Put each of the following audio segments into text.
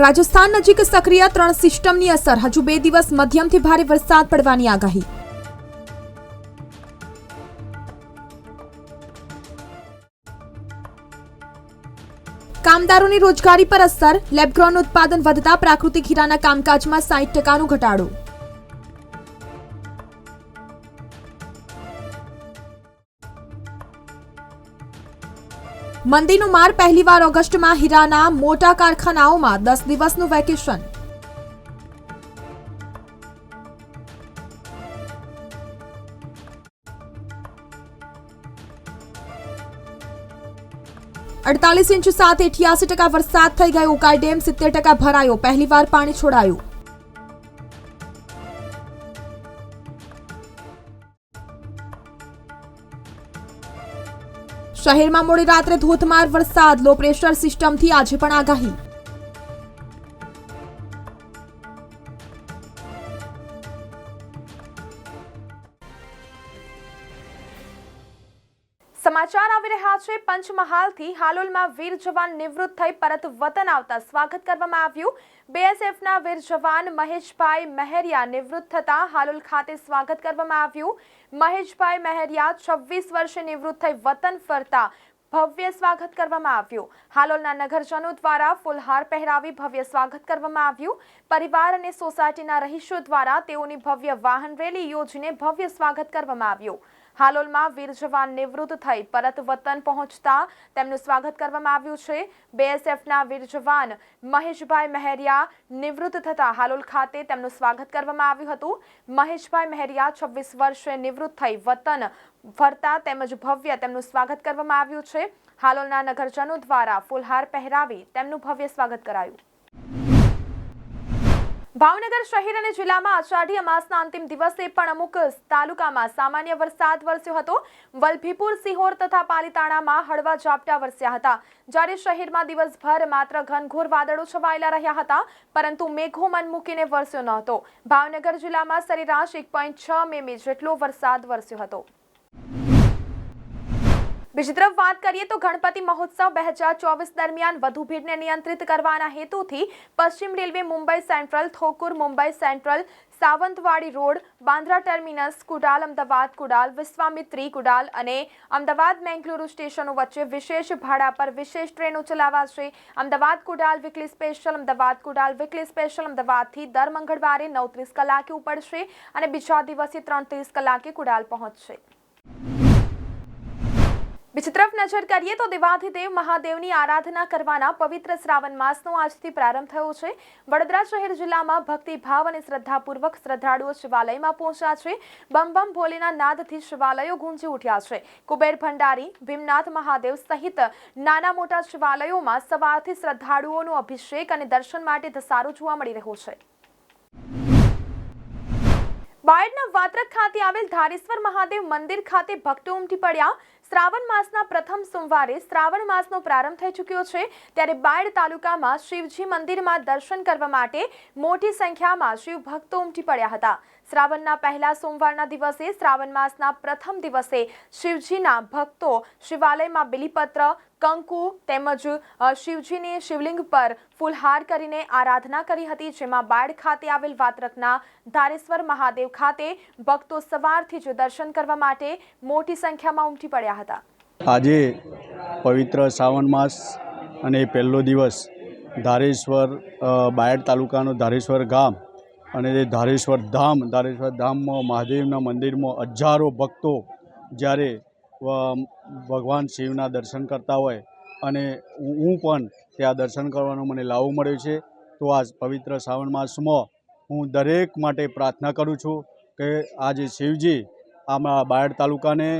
રાજસ્થાન નજીક સક્રિય ત્રણ સિસ્ટમની અસર. હજુ બે દિવસ મધ્યમથી ભારે વરસાદ પડવાની આગાહી. કામદારોની રોજગારી પર અસર. લેબગ્રોન ઉત્પાદન વધતા પ્રાકૃતિક હીરાના કામકાજમાં સાઠ ટકાનો ઘટાડો. મંદીનો માર પહેલીવાર ઓગસ્ટમાં હીરાના મોટા કારખાનાઓમાં દસ દિવસનું વેકેશન. અડતાલીસ ઇંચ સાથે અઠ્યાસી ટકા વરસાદ થઈ ગયો. ઉકાઈ ડેમ સિત્તેર ટકા ભરાયો. પહેલીવાર પાણી છોડાયું. શહેરમાં મોડી રાત્રે ધોધમાર વરસાદ. લો પ્રેશર સિસ્ટમથી આજે પણ આગાહી. છે પંચમહાલથી હાલોલમાં વીર જવાન નિવૃત્ત થઈ પરત વતન આવતા સ્વાગત કરવામાં આવ્યું. બીએસએફના વીર જવાન મહેશભાઈ મહેરિયા નિવૃત્ત થતા હાલોલ ખાતે સ્વાગત કરવામાં આવ્યું. મહેશભાઈ મહેરિયા છવ્વીસ વર્ષે નિવૃત્ત થઈ વતન ફરતા ભવ્ય સ્વાગત કરવામાં આવ્યું. હાલોલના નગરજનો દ્વારા ફૂલહાર પહેરાવી ભવ્ય સ્વાગત કરવામાં આવ્યું. પરિવાર અને સોસાયટીના રહીશો દ્વારા તેઓની ભવ્ય વાહન રેલી યોજીને ભવ્ય સ્વાગત કરવામાં આવ્યું. હાલોલમાં વીર જવાન નિવૃત્ત થઈ પરત વતન પહોંચતા તેમનું સ્વાગત કરવામાં આવ્યું છે. બીએસએફના વીર જવાન મહેશભાઈ મહેરિયા નિવૃત્ત થતા હાલોલ ખાતે તેમનું સ્વાગત કરવામાં આવ્યું હતું. મહેશભાઈ મહેરિયા છવ્વીસ વર્ષે નિવૃત્ત થઈ વતન ફરતા તેમજ ભવ્ય તેમનું સ્વાગત કરવામાં આવ્યું છે. હાલોલના નગરજનો દ્વારા ફૂલહાર પહેરાવી તેમનું ભવ્ય સ્વાગત કરાયું. ભાવનગર શહેર અને જિલ્લામાં આષાઢી અમાસના અંતિમ દિવસે પણ અમુક તાલુકામાં સામાન્ય વરસાદ વરસ્યો હતો. વલભીપુર, સિહોર તથા પાલીતાણામાં હળવા ઝાપટા વરસ્યા હતા. જ્યારે શહેરમાં દિવસભર માત્ર ઘનઘોર વાદળો છવાયેલા રહ્યા હતા, પરંતુ મેઘો મન મૂકીને વરસ્યો ન હતો. ભાવનગર જિલ્લામાં સરેરાશ એક પોઈન્ટ છ મેમી જેટલો વરસાદ વરસ્યો હતો. બીજી તરફ વાત કરીએ તો ગણપતિ મહોત્સવ બે હજાર ચોવીસ દરમિયાન વધુ ભીડને નિયંત્રિત કરવાના હેતુથી પશ્ચિમ railway Mumbai central, થોકુર Mumbai central, Sawantwadi road, Bandra terminus, Kudal, Ahmedabad Kudal, Vishwamitri Kudal અને અમદાવાદ મેંગલુરુ સ્ટેશનો વચ્ચે વિશેષ ભાડા પર વિશેષ ટ્રેનો ચલાવાશે. Ahmedabad Kudal weekly special, Ahmedabad Kudal weekly special, અમદાવાદથી દર મંગળવારે નવ ત્રીસ કલાકે ઉપડશે અને બીજા દિવસે ત્રણ ત્રીસ કલાકે કુડાલ પહોંચશે. બીજી તરફ નજર કરીએ તો દેવાધિદેવ મહાદેવની આરાધના કરવાના પવિત્ર શ્રાવણ માસનો આજથી પ્રારંભ થયો છે. વડોદરા શહેર જિલ્લામાં ભક્તિભાવ અને શ્રદ્ધાપૂર્વક શ્રદ્ધાળુઓ શિવાલયમાં પહોંચ્યા છે. બમ બમ ભોલેના નાદથી શિવાલયો ગુંજી ઉઠ્યા છે. કુબેર ભંડારી, ભીમનાથ મહાદેવ સહિત નાના મોટા શિવાલયોમાં સવારથી શ્રદ્ધાળુઓનો અભિષેક અને દર્શન માટે ધસારો જોવા મળી રહ્યો છે. બાયડના વાત્રક ખાતે આવેલ ધારેશ્વર મહાદેવ મંદિર ખાતે ભક્તો ઉમટી પડ્યા. શ્રાવણ માસના પ્રથમ સોમવારે શ્રાવણ માસનો પ્રારંભ થઈ ચૂક્યો છે. ત્યારે બાયડ તાલુકામાં શિવજી મંદિરમાં દર્શન કરવા માટે મોટી સંખ્યામાં શિવ ભક્તો ઉમટી પડ્યા હતા. શ્રાવણના પહેલા સોમવારના દિવસે શ્રાવણ માસના પ્રથમ દિવસે શિવજીના ભક્તો શિવાલયમાં બિલીપત્ર, કંકુ તેમજ શિવજીની શિવલિંગ પર ફૂલહાર કરીને આરાધના કરી હતી. જેમાં બાયડ ખાતે આવેલ વાત્રકના ધારેશ્વર મહાદેવ ખાતે ભક્તો સવારથી જ દર્શન કરવા માટે મોટી સંખ્યામાં ઉમટી પડ્યા હતા. આજે પવિત્ર શ્રાવણ માસ અને પહેલો દિવસ ધારેશ્વર બાયડ તાલુકાનું ધારેશ્વર ગામ અને જે ધારેશ્વર ધામ, ધારેશ્વર ધામમાં, મહાદેવના મંદિરમાં હજારો ભક્તો જ્યારે ભગવાન શિવના દર્શન કરતા હોય અને હું પણ ત્યાં દર્શન કરવાનો મને લાવો મળ્યો છે, તો આ પવિત્ર શ્રાવણ માસમાં હું દરેક માટે પ્રાર્થના કરું છું કે આજે શિવજી આમાં બાયડ તાલુકાને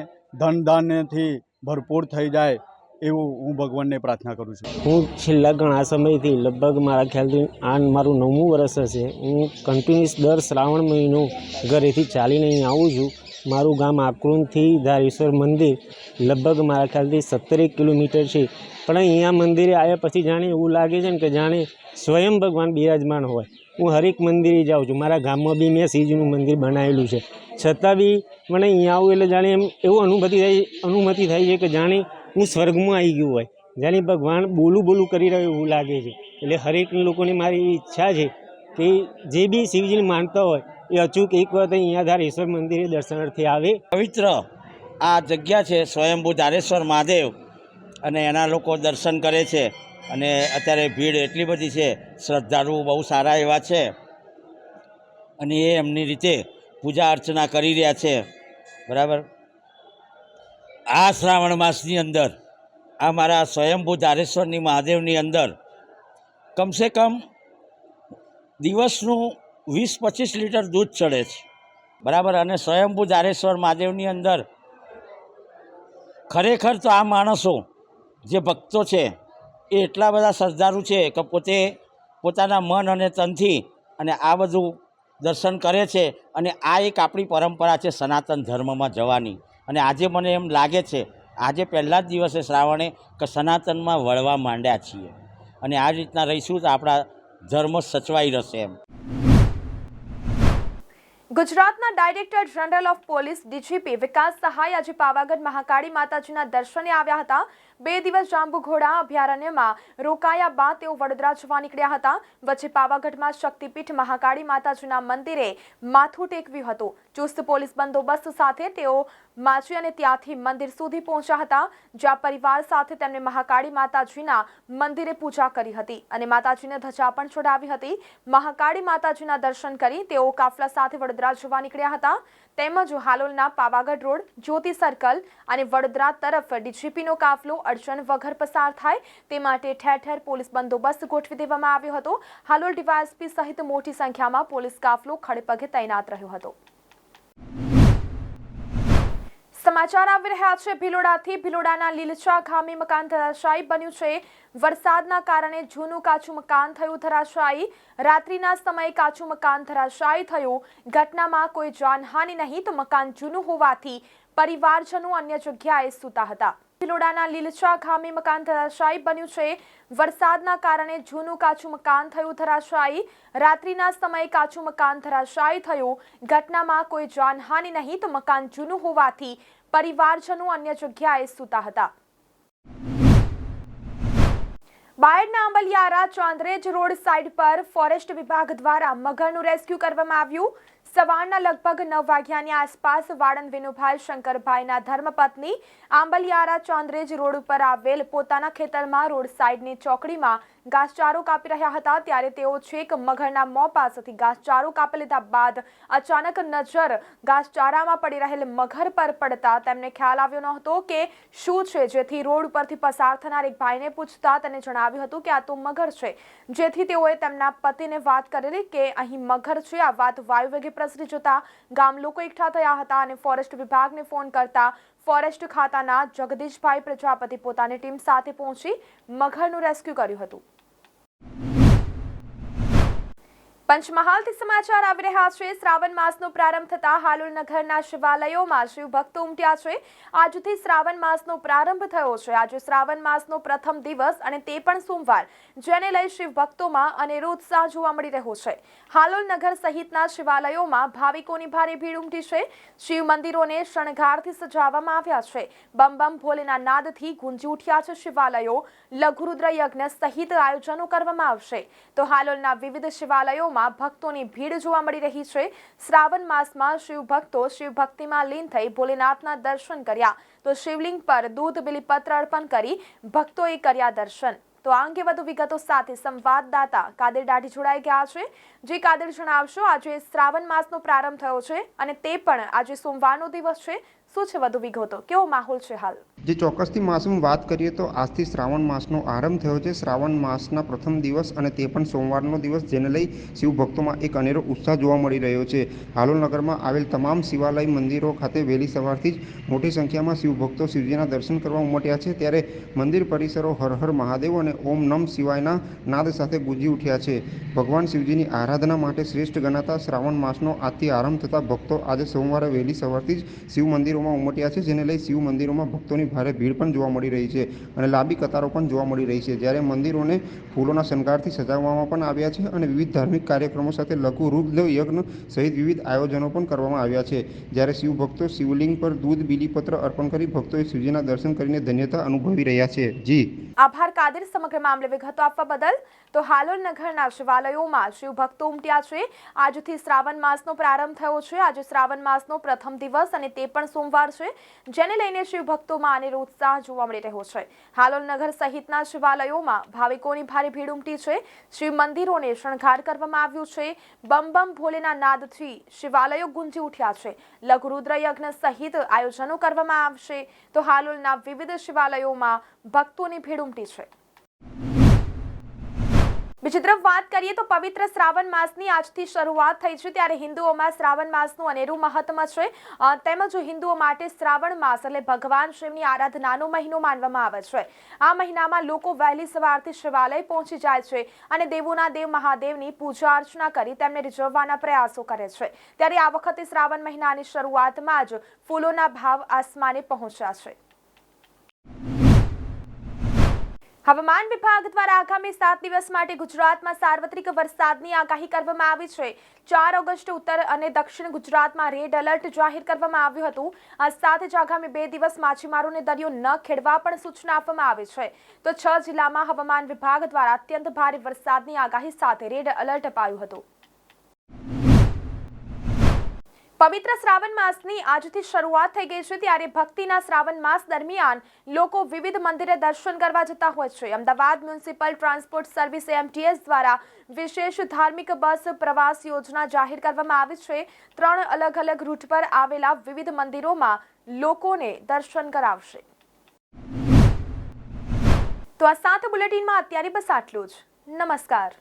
ધન ધાન્યથી ભરપૂર થઈ જાય એવું હું ભગવાનને પ્રાર્થના કરું છું. હું છેલ્લા ઘણા સમયથી લગભગ મારા ખ્યાલથી આ મારું નવમું વર્ષ હશે. હું કન્ટિન્યુઅસ દર શ્રાવણ મહિનો ઘરેથી ચાલીને અહીં આવું છું. મારું ગામ આકરુણથી ધારેશ્વર મંદિર લગભગ મારા ખ્યાલથી સત્તરેક કિલોમીટર છે. પણ અહીંયા મંદિરે આવ્યા પછી જાણે એવું લાગે છે ને કે જાણે સ્વયં ભગવાન બિરાજમાન હોય. હું હરેક મંદિરે જાઉં છું. મારા ગામમાં બી મેં શિવજીનું મંદિર બનાવેલું છે. છતાં બી મને અહીંયા આવું એટલે જાણે એમ એવું અનુભૂતિ થાય, અનુમતિ થાય છે કે જાણે હું સ્વર્ગમાં આવી ગયું હોય. જાણે ભગવાન બોલું બોલું કરી રહ્યો એવું લાગે છે. એટલે હરેક લોકોની મારી ઈચ્છા છે કે જે બી શિવજીને માનતા હોય એ અચૂક એક વખત અહીંયા ધારેશ્વર મંદિરે દર્શનાર્થે આવે. પવિત્ર આ જગ્યા છે સ્વયંભૂ ધારેશ્વર મહાદેવ અને એના લોકો દર્શન કરે છે. અને અત્યારે ભીડ એટલી બધી છે શ્રદ્ધાળુ બહુ સારા એવા છે. અને એ એમની રીતે પૂજા અર્ચના કરી રહ્યા છે. બરાબર? આ શ્રાવણ માસની અંદર, આ મારા સ્વયંભૂ ધારેશ્વરની મહાદેવની અંદર, કમસે કમ દિવસનું વીસ પચીસ લીટર દૂધ ચડે છે. બરાબર? અને સ્વયંભૂ ધારેશ્વર મહાદેવની અંદર ખરેખર તો આ માણસો જે ભક્તો છે એ એટલા બધા શ્રદ્ધાળુ છે કે પોતે પોતાના મન અને તનથી અને આ બધું દર્શન કરે છે અને આ એક આપણી પરંપરા છે સનાતન ધર્મમાં જવાની. અને આજે મને એમ લાગે છે, આજે પહેલાં જ દિવસે શ્રાવણે કે સનાતનમાં વળવા માંડ્યા છીએ. અને આ રીતના રહીશું તો આપણા ધર્મ સચવાઈ રહેશે એમ. ગુજરાતના director general of police DGP Vikas Sahay આજે પાવાગઢ મહાકાળી માતાજીના દર્શને આવ્યા હતા. બે દિવસ જાંબુઘોડા અભયારણ્યમાં રોકાયા બાદ તેઓ વડોદરા જવા નીકળ્યા હતા. વચ્ચે પાવાગઢમાં શક્તિપીઠ મહાકાળી માતાજીના મંદિરે માથું ટેકવ્યું હતું. ચુસ્ત પોલીસ બંદોબસ્ત સાથે તેઓ માછી અને ત્યાંથી મંદિર સુધી પહોંચ્યા હતા, જ્યાં પરિવાર સાથે તેમણે મહાકાળી માતાજીના મંદિરે પૂજા કરી હતી અને માતાજીને ધજા પણ છોડાવી હતી. મહાકાળી માતાજીના દર્શન કરી તેઓ કાફલા સાથે વડોદરા જવા નીકળ્યા હતા. તેમજ હાલોલના પાવાગઢ રોડ, જ્યોતિ સર્કલ અને વડોદરા તરફ ડીજીપીનો કાફલો અડચણ વગર પસાર થાય તે માટે ઠેર ઠેર પોલીસ બંદોબસ્ત ગોઠવી દેવામાં આવ્યો હતો. હાલોલ ડીવાયએસપી સહિત મોટી સંખ્યામાં પોલીસ કાફલો ખડેપગે તૈનાત રહ્યો હતો. સમાચાર આવી રહ્યા છે. ભિલોડાથી ભિલોડાના લીલછા ગામે મકાન ધરાશાયી બન્યું છે. વરસાદના કારણે જૂનું કાચું મકાન થયું ધરાશાયી. રાત્રિના સમયે કાચું મકાન ધરાશાયી થયું. ઘટનામાં કોઈ જાનહાનિ નહીં તો મકાન જૂનું હોવાથી પરિવારજનો અન્ય જગ્યાએ સૂતા હતા. ભિલોડાના લીલછા ગામે મકાન ધરાશાયી બન્યું છે. વરસાદના કારણે જૂનું કાચું મકાન થયું ધરાશાયી. રાત્રિના સમયે કાચું મકાન ધરાશાયી થયું. ઘટનામાં કોઈ જાનહાનિ નહીં તો મકાન જૂનું હોવાથી પરિવારજનો અન્ય જગ્યાએ સૂતા હતા. બાયડના અંબલિયારા ચાંદરેજ રોડ સાઇડ પર ફોરેસ્ટ વિભાગ દ્વારા મગરનું રેસ્ક્યુ કરવામાં આવ્યું. સવારના લગભગ નવ વાગ્યાની આસપાસ વાળંદ વિનુભાઈ શંકરભાઈના ધર્મપત્ની આંબલિયારા ચાંદ્રેજ રોડ ઉપર આવેલ પોતાના ખેતરમાં રોડ સાઇડની ચોકડીમાં ઘાસચારો કાપી રહ્યા હતા. ત્યારે તેઓ છેક મગરના મોં પાસેથી ઘાસચારો કાપી લીધા બાદ અચાનક નજર ઘાસચારામાં પડી રહેલ મગર પર પડતા તેમને ખ્યાલ આવ્યો ન હતો કે શું છે. જેથી રોડ ઉપરથી પસાર થનાર એક ભાઈને પૂછતા તેને જણાવ્યું હતું કે આ તો મગર છે. જેથી તેઓએ તેમના પતિને વાત કરેલી કે અહીં મગર છે. આ વાત વાયુવેગે પ્રસરી જતા ગામ લોકો એકઠા થયા હતા અને ફોરેસ્ટ વિભાગને ફોન કરતા ફોરેસ્ટ ખાતાના જગદીશભાઈ પ્રજાપતિ પોતાની ટીમ સાથે પહોંચી મગરનું રેસ્ક્યુ કર્યું હતું. પંચમહાલથી સમાચાર આવી રહ્યા છે. શ્રાવણ માસનો પ્રારંભ થતા હાલોલ નગરના શિવાલયોમાં શિવ ભક્તો ઉમટ્યા છે. આજથી શ્રાવણ માસનો પ્રારંભ થયો છે. આજે શ્રાવણ માસનો પ્રથમ દિવસ અને તે પણ સોમવાર, જેને લઈ શિવ ભક્તોમાં અનેરો ઉત્સાહ જોવા મળી રહ્યો છે. હાલોલ નગર સહિતના શિવાલયોમાં ભાવિકોની ભારે ભીડ ઉમટી છે. શિવ મંદિરોને શણગારથી સજાવવામાં આવ્યા છે. બમ બમ ભોલેના નાદથી ગુંજી ઉઠ્યા છે શિવાલયો. લઘુરુદ્ર યજ્ઞ સહિત આયોજનો કરવામાં આવશે. તો હાલોલના વિવિધ શિવાલયોમાં ભક્તોની ભીડ જોવા મળી રહી છે. શ્રાવણ માસમાં શિવ ભક્તો શિવ ભક્તિમાં લીન થઈ ભોલેનાથના દર્શન કર્યા. તો શિવલિંગ પર દૂધ, બિલીપત્ર અર્પણ કરી ભક્તોએ કર્યા દર્શન. તો આ અંગે વધુ વિગતો સાથે સંવાદદાતા કાદર દાઢી જોડાઈ ગયા છે. જે કાદર જણાવશો, આજે શ્રાવણ માસનો પ્રારંભ થયો છે અને તે પણ આજે સોમવારનો દિવસ છે. શું છે વધુ વિગતો? કેવો માહોલ છે હાલ? જે, ચોક્કસથી માસુમ વાત કરીએ તો આજથી શ્રાવણ માસનો આરંભ થયો છે. શ્રાવણ માસના પ્રથમ દિવસ અને તે પણ સોમવારનો દિવસ, જેને લઈ શિવ ભક્તોમાં એક અનેરો ઉત્સાહ જોવા મળી રહ્યો છે. હાલોલ નગરમાં આવેલ તમામ શિવાલય મંદિરો ખાતે વહેલી સવારથી જ મોટી સંખ્યામાં શિવભક્તો શિવજીના દર્શન કરવા ઉમટ્યા છે. ત્યારે મંદિર પરિસરો હર હર મહાદેવ અને ઓમ નમ શિવાયના નાદ સાથે ગુંજી ઉઠ્યા છે. ભગવાન શિવજીની આરાધના માટે શ્રેષ્ઠ ગણાતા શ્રાવણ માસનો આજથી આરંભ થતાં ભક્તો આજે સોમવારે વહેલી સવારથી જ શિવ મંદિરોમાં ઉમટ્યા છે, જેને લઈ શિવ મંદિરોમાં ભક્તોની ભારે ભીડ પણ જોવા મળી રહી છે અને લાંબી કતારો પણ જોવા મળી રહી છે. જ્યારે મંદિરોને ફૂલોના શણગારથી સજાવવામાં પણ આવ્યા છે અને વિવિધ ધાર્મિક કાર્યક્રમો સાથે લઘુ રુદ્ર યજ્ઞ સહિત વિવિધ આયોજનો પણ કરવામાં આવ્યા છે. જ્યારે શિવ ભક્તો શિવલિંગ પર દૂધ, બીલીપત્ર અર્પણ કરી ભક્તોએ શિવજીના દર્શન કરીને ધન્યતા અનુભવી રહ્યા છે. જી. આભાર કાદિર સમગ્ર મામલે વિગતો આપવા બદલ. તો હાલોલ નગરના શિવાલયોમાં શિવ ભક્તો ઉમટ્યા છે. આજથી શ્રાવણ માસનો પ્રારંભ થયો છે. આજે શ્રાવણ માસનો પ્રથમ દિવસ અને તે પણ સોમવાર છે, જેને લઈને શિવભક્તોમાં ઉત્સાહ જોવા મળી રહ્યો છે. હાલોલ નગર સહિતના શિવાલયોમાં ભાવિકોની ભારે ભીડ ઉમટી છે. શિવ મંદિરોને શણગાર કરવામાં આવ્યું છે. બમ બમ ભોલેના નાદથી શિવાલયો ગુંજી ઉઠ્યા છે. લઘુરુદ્ર યજ્ઞ સહિત આયોજનો કરવામાં આવશે. તો હાલોલના વિવિધ શિવાલયોમાં ભક્તોની ભીડ ઉમટી છે. બીજી તરફ વાત કરીએ તો પવિત્ર શ્રાવણ માસની આજથી શરૂઆત થઈ છે ત્યારે હિન્દુઓમાં શ્રાવણ માસનું અનેરું મહત્વ છે. તેમજ હિન્દુઓ માટે શ્રાવણ માસ એટલે ભગવાન શિવની આરાધનાનો મહિનો માનવામાં આવે છે. આ મહિનામાં લોકો વહેલી સવારથી શિવાલય પહોંચી જાય છે અને દેવોના દેવ મહાદેવની પૂજા અર્ચના કરી તેમને રીઝવવાના પ્રયાસો કરે છે. ત્યારે આ વખતે શ્રાવણ મહિનાની શરૂઆતમાં જ ફૂલોના ભાવ આસમાને પહોંચ્યા છે. હવામાન વિભાગ દ્વારા આગામી સાત દિવસ માટે ગુજરાતમાં સાર્વત્રિક વરસાદની આગાહી કરવામાં આવી છે. ચાર ઓગસ્ટ ઉત્તર અને દક્ષિણ ગુજરાતમાં રેડ એલર્ટ જાહેર કરવામાં આવ્યું હતું. આ સાથે જ આગામી બે દિવસ માછીમારોને દરિયો ન ખેડવા પણ સૂચના આપવામાં આવી છે. તો છ જિલ્લામાં હવામાન વિભાગ દ્વારા અત્યંત ભારે વરસાદની આગાહી સાથે રેડ એલર્ટ અપાયું હતું. પવિત્ર શ્રાવણ માસની આજથી શરૂઆત થઈ ગઈ છે. ત્યારે ભક્તિના શ્રાવણ માસ દરમિયાન લોકો વિવિધ મંદિરે દર્શન કરવા જતા હોય છે. Ahmedabad municipal transport service MTS દ્વારા વિશેષ ધાર્મિક બસ પ્રવાસ યોજના જાહેર કરવામાં આવી છે. ત્રણ અલગ અલગ રૂટ પર આવેલા વિવિધ મંદિરોમાં લોકોને દર્શન કરાવશે. તો આ સાત બુલેટિનમાં અત્યારે બસ આટલું જ. નમસ્કાર.